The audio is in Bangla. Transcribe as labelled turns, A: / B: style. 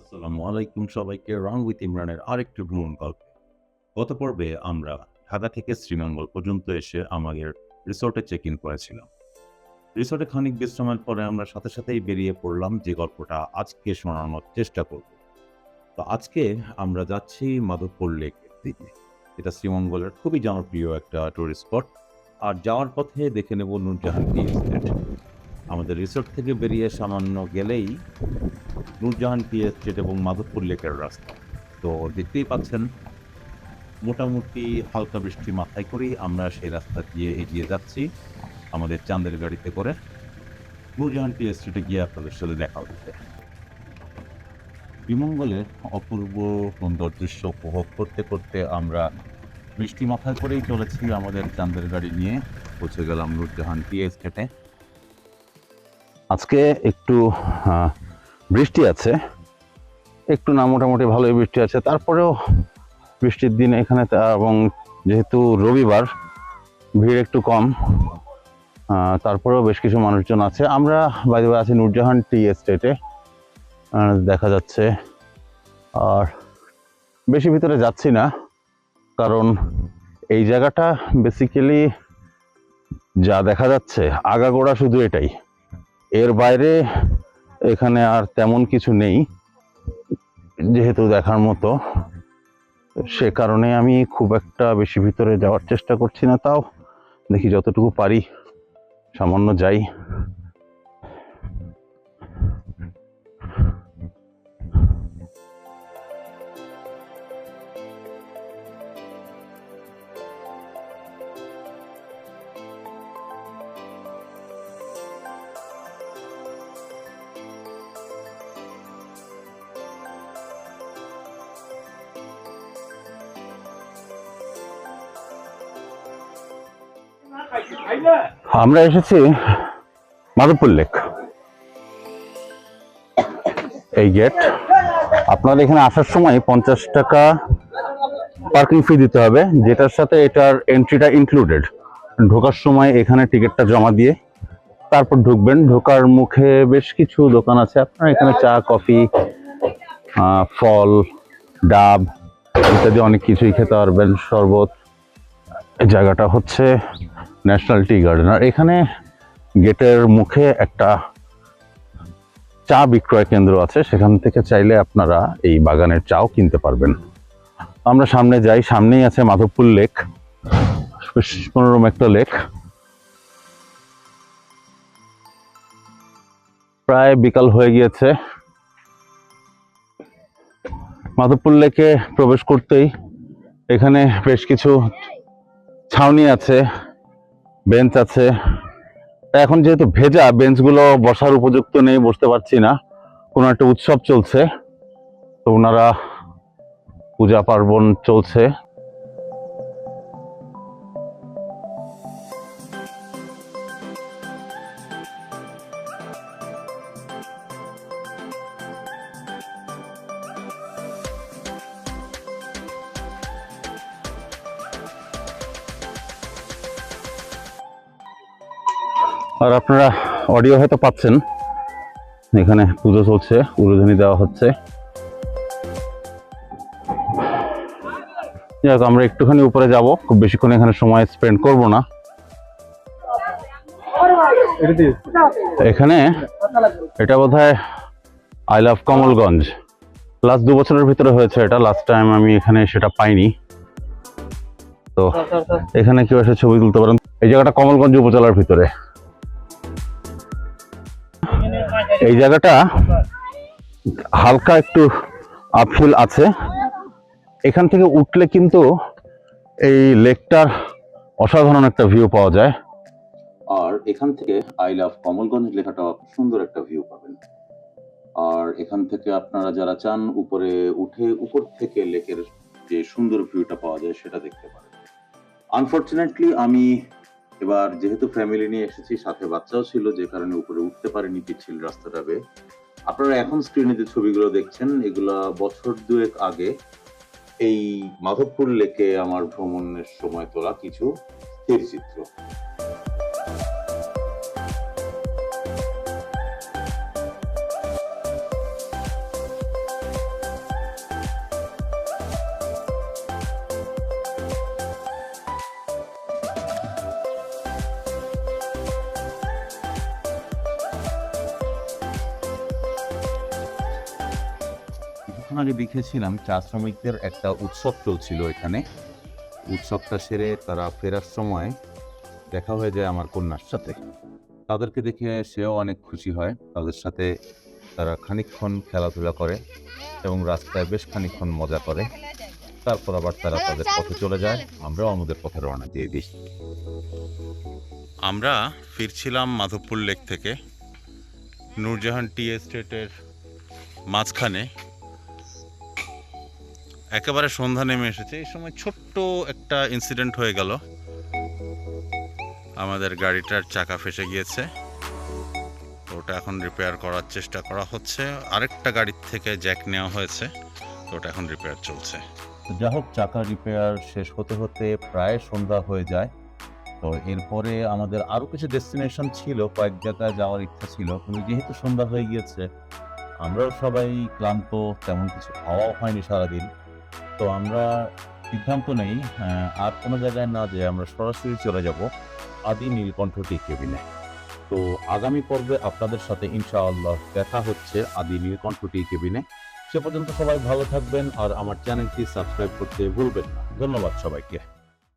A: আসসালামু আলাইকুম সবাইকে, রং উইথ ইমরানের আরেকটি ভ্রমণ গল্প। গত পর্বে আমরা ঢাকা থেকে শ্রীমঙ্গল পর্যন্ত এসে আমাদের রিসোর্টে চেক ইন করেছিলাম। রিসোর্টে খানিক বিশ্রামের পরে আমরা সাথে সাথেই বেরিয়ে পড়লাম যে গল্পটা আজকে শোনানোর চেষ্টা করব। তো আজকে আমরা যাচ্ছি মাধবপুর লেকের দিকে। এটা শ্রীমঙ্গলের খুবই জনপ্রিয় একটা টুরিস্ট স্পট আর যাওয়ার পথে দেখে নেব নূরজাহান টি আমাদের রিসোর্ট থেকে বেরিয়ে সামান্য গেলেই নূরজাহান টি এস্টেট এবং মাধবপুর লেকের রাস্তা। তো দেখতেই পাচ্ছেন, মোটামুটি হালকা বৃষ্টি মাথায় করেই আমরা সেই রাস্তা দিয়ে এগিয়ে যাচ্ছি আমাদের চাঁদের গাড়িতে করে। নূরজাহান টি এস্টেটে গিয়ে আপনাদের সাথে দেখা হচ্ছে। বিমঙ্গলের অপূর্ব সুন্দর দৃশ্য উপভোগ করতে করতে আমরা বৃষ্টি মাথায় করেই চলেছি আমাদের চাঁদের গাড়ি নিয়ে। পৌঁছে গেলাম নূরজাহান টি এস্টেটে
B: আজকে একটু বৃষ্টি আছে। একটু না মোটামুটি ভালোই বৃষ্টি আছে। তারপরেও বৃষ্টির দিন এখানে এবং যেহেতু রবিবার, ভিড় একটু কম তারপরেও বেশ কিছু মানুষজন আছে। আমরা বাইরে আছি নূরজাহান টি এস্টেটে। দেখা যাচ্ছে। আর বেশি ভিতরে যাচ্ছি না, কারণ এই জায়গাটা বেসিক্যালি যা দেখা যাচ্ছে, আগাগোড়া শুধু এটাই। এর বাইরে এখানে আর তেমন কিছু নেই, যেহেতু দেখার মতো। সে কারণে আমি খুব একটা বেশি ভিতরে যাওয়ার চেষ্টা করছি না, তাও দেখি যতটুকু পারি, সামান্য যাই। আমরা এসেছি মাধবপুর লেক। এই গেট। আপনার এখানে আসার সময় পঞ্চাশ টাকা পার্কিং ফি দিতে হবে, যেটার সাথে এটার এন্ট্রিটা ইনক্লুডেড ঢোকার সময় এখানে টিকিটটা জমা দিয়ে তারপর ঢুকবেন। ঢোকার মুখে বেশ কিছু দোকান আছে। আপনার এখানে চা, কফি ফল, ডাব ইত্যাদি অনেক কিছুই খেতে পারবেন। শরবত। জায়গাটা হচ্ছে ন্যাশনাল টি গার্ডেন। আর এখানে গেটের মুখে একটা চা বিক্রয় কেন্দ্র আছে। সেখান থেকে চাইলে আপনারা এই বাগানের চাও কিনতে পারবেন। আমরা সামনে যাই। সামনেই আছে মাধবপুর লেক। মনোরম একটা লেক। প্রায় বিকাল হয়ে গিয়েছে। মাধবপুর লেকে প্রবেশ করতেই এখানে বেশ কিছু ছাউনি আছে। বেঞ্চ আছে। এখন যেহেতু ভেজা বেঞ্চগুলো বসার উপযুক্ত নেই, বসতে পারছি না। কোনো একটা উৎসব চলছে। তো ওনারা পূজা পার্বণ চলছে। আর আপনারা অডিও হয়তো পাচ্ছেন। এখানে পুজো চলছে উলুধনি দেওয়া হচ্ছে। যাক আমরা একটুখানি উপরে যাব। খুব বেশিক্ষণ এখানে সময় স্পেন্ড করব না। এখানে এটা বোধহয় আই লাভ কমলগঞ্জ লাস্ট দু বছরের ভিতরে হয়েছে এটা। লাস্ট টাইম আমি এখানে সেটা পাইনি। তো এখানে কেউ এসে ছবি তুলতে পারেন। এই জায়গাটা কমলগঞ্জ উপজেলার ভিতরে। এই জায়গাটা হালকা একটু আপহিল আছে। এখান থেকে উঠলে কিন্তু এই লেকটার অসাধারণ একটা ভিউ পাওয়া যায়।
A: আর এখান থেকে আই লাভ কমলগঞ্জ লেখাটা সুন্দর একটা ভিউ পাবেন। আর এখান থেকে আপনারা যারা চান উপরে উঠে উপর থেকে লেকের যে সুন্দর ভিউটা পাওয়া যায় সেটা দেখতে পারেন। আনফর্চুনেটলি আমি এবার যেহেতু ফ্যামিলি নিয়ে এসেছি, সাথে বাচ্চাও ছিল, যে কারণে উপরে উঠতে পারেনি পিছিল রাস্তাটা বেয়ে আপনারা এখন স্ক্রিনে যে ছবিগুলো দেখছেন, এগুলা বছর দুয়েক আগে এই মাধবপুর লেকে আমার ভ্রমণের সময় তোলা কিছু স্থিরচিত্র কিছুক্ষণ আগে দেখেছিলাম চা শ্রমিকদের একটা উৎসব চলছিল এখানে। উৎসবটা সেরে তারা ফেরার সময় দেখা হয়ে যায় আমার কন্যার সাথে। তাদেরকে দেখে সেও অনেক খুশি হয়। তাদের সাথে তারা খানিকক্ষণ খেলাধুলা করে এবং রাস্তায় বেশ খানিকক্ষণ মজা করে। তারপর আবার তারা তাদের পথে চলে যায়। আমরাও আমাদের পথে রওনা দিয়ে দিই। আমরা ফিরছিলাম মাধবপুর লেক থেকে। নূরজাহান টি এস্টেটের মাঝখানে একেবারে সন্ধ্যা নেমে এসেছে। এই সময় ছোট্ট একটা ইনসিডেন্ট হয়ে গেল। আমাদের গাড়িটার চাকা ফেসে গিয়েছে। ওটা এখন রিপেয়ার করার চেষ্টা করা হচ্ছে। আরেকটা গাড়ির থেকে জ্যাক নেওয়া হয়েছে। তো ওটা এখন রিপেয়ার চলছে। যা হোক, চাকা রিপেয়ার শেষ হতে হতে প্রায় সন্ধ্যা হয়ে যায়। তো এরপরে আমাদের আরও কিছু ডেস্টিনেশন ছিল, কয়েক জায়গায় যাওয়ার ইচ্ছা ছিল। কিন্তু যেহেতু সন্ধ্যা হয়ে গিয়েছে, আমরাও সবাই ক্লান্ত, তেমন কিছু খাওয়াও হয়নি সারাদিন। তো আমরা সিদ্ধান্ত নেই আর কোনো জায়গায় না যে আমরা সরাসরি চলে যাব আদি নীলকণ্ঠ টি কেবিনে। তো আগামী পর্বে আপনাদের সাথে ইনশাআল্লাহ দেখা হচ্ছে আদি নীলকণ্ঠ টি কেবিনে। সে পর্যন্ত সবাই ভালো থাকবেন, আর আমার চ্যানেলটি সাবস্ক্রাইব করতে ভুলবেন না। ধন্যবাদ সবাইকে।